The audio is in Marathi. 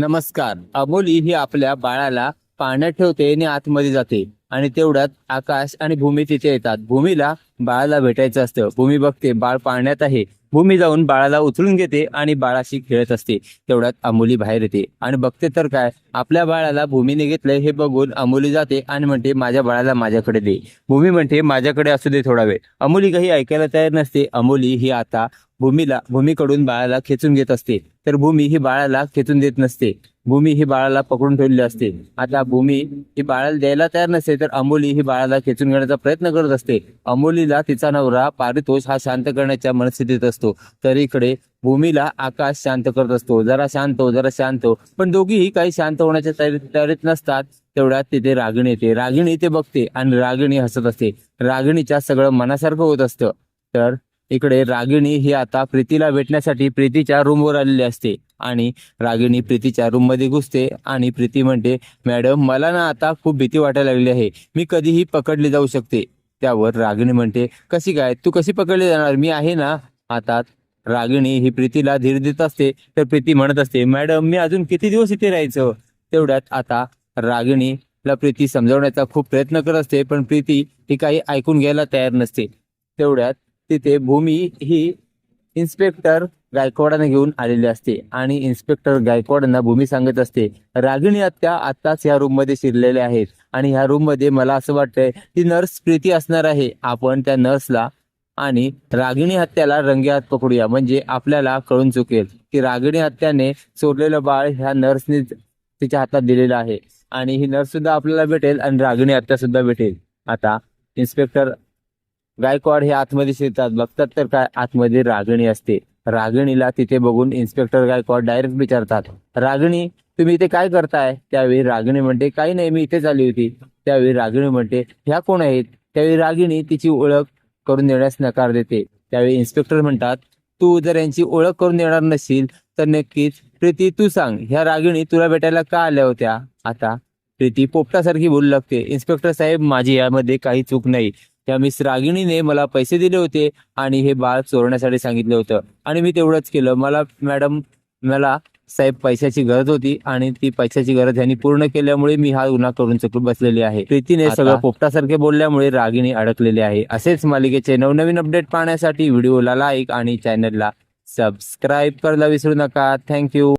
नमस्कार. अबोली ही आपल्या बाळाला पाण्यात ठेवते आणि आतमध्ये जाते आणि तेवढ्यात आकाश आणि भूमी तिथे येतात. भूमीला बाळाला भेटायचं असतं. भूमी बघते बाळ पाण्यात आहे. भूमी जाऊन बाळाला उचलून घेते आणि बाळाशी खेळत असते. तेवढ्यात अमोली बाहेर येते. आणि बघते तर काय आपल्या बाळाला भूमीने घेतलंय हे बघून अमोली जाते आणि म्हणते माझ्या बाळाला माझ्याकडे दे. भूमी म्हणते माझ्याकडे असू दे थोडा वेळ. अमोली काही ऐकायला तयार नसते. अमोली ही आता भूमीला भूमीकडून बाळाला खेचून घेत असते. तर भूमी ही बाळाला खेचून देत नसते. भूमी ही बाळाला पकडून ठेवलेली असते. आता भूमी ही बाळाला द्यायला तयार नसते तर अमोली ही बाळाला खेचून घेण्याचा प्रयत्न करत असते. अमोलीला तिचा नवरा पारितोष हा शांत करण्याच्या मनस्थितीत असतो. तर इकडे भूमीला आकाश शांत करत असतो. जरा शांत हो जरा शांत हो. पण दोघीही काही शांत होण्याच्या तयारीत नसतात. तेवढ्यात तिथे रागिणी येते. रागिणी ते बघते आणि रागिणी हसत असते. रागिणीच्या सगळं मनासारखं होत असतं. तर इकडे रागिणी ही आता प्रीतीला भेटण्यासाठी प्रीतीच्या रूमवर आलेली असते. आणि रागिणी प्रीतीच्या रूममध्ये घुसते आणि प्रीती म्हणते मॅडम मला ना आता खूप भीती वाटायला लागली आहे. मी कधीही पकडली जाऊ शकते. त्यावर रागिणी म्हणते कशी काय? तू कशी पकडली जाणार? मी आहे ना आता रागिणी ही प्रीतीला धीर देत असते तर प्रीती म्हणत असते मॅडम मी अजून किती दिवस इथे राहायचं? तेवढ्यात आता रागिणीला प्रीती समजावण्याचा खूप प्रयत्न करत असते पण प्रीती ही काही ऐकून घ्यायला तयार नसते. तेवढ्यात तिथे भूमी ही इन्स्पेक्टर गायकवाडांना घेऊन आलेली असते आणि इन्स्पेक्टर गायकवाडांना भूमी सांगत असते रागिणी आत्या आत्ताच ह्या रूममध्ये शिरलेल्या आहेत आणि ह्या रूममध्ये मला असं वाटतंय ती नर्स प्रीती असणार आहे. आपण त्या नर्सला आणि रागिणी हत्याला रंगेहात पकडूया. म्हणजे आपल्याला कळून चुकेल की रागिणी हत्याने चोरलेलं बाळ ह्या नर्सने तिच्या हातात दिलेलं आहे. आणि ही नर्स सुद्धा आपल्याला भेटेल आणि रागिणी हत्या सुद्धा भेटेल. आता इन्स्पेक्टर गायकवाड हे आतमध्ये शिरतात. बघतात तर काय? आतमध्ये रागिणी असते. रागिणीला तिथे बघून इन्स्पेक्टर गायकवाड डायरेक्ट विचारतात रागिणी तुम्ही इथे काय करताय? त्यावेळी रागिणी म्हणते काही नाही मी इथेच आली होती. त्यावेळी रागिणी म्हणते ह्या कोण आहेत? त्यावेळी रागिणी तिची ओळख करून देण्यास नकार देते. त्यावेळी इन्स्पेक्टर म्हणतात तू जर यांची ओळख करून देणार नसेल तर नक्कीच प्रीती तू सांग. ह्या रागिणी तुला भेटायला का आल्या होत्या? आता प्रीती पोपटासारखी बोलू लागते. इन्स्पेक्टर साहेब माझी यामध्ये काही चूक नाही. त्या मिस रागिणीने मला पैसे दिले होते आणि हे बाळ चोरण्यासाठी सांगितलं होतं. आणि मी तेवढंच केलं. मला मॅडम मला साहेब पैशाची गरज होती आणि ती पैशाची गरज यांनी पूर्ण केल्यामुळे मी हा गुन्हा करून चुकून बसलेली आहे. प्रीतीने सगळं पोपटासारखे बोलल्यामुळे रागिणी अडकलेली आहे. असेच मालिकेचे नवनवीन अपडेट पाहण्यासाठी व्हिडिओला लाईक आणि चॅनलला सबस्क्राईब करायला विसरू नका. थँक्यू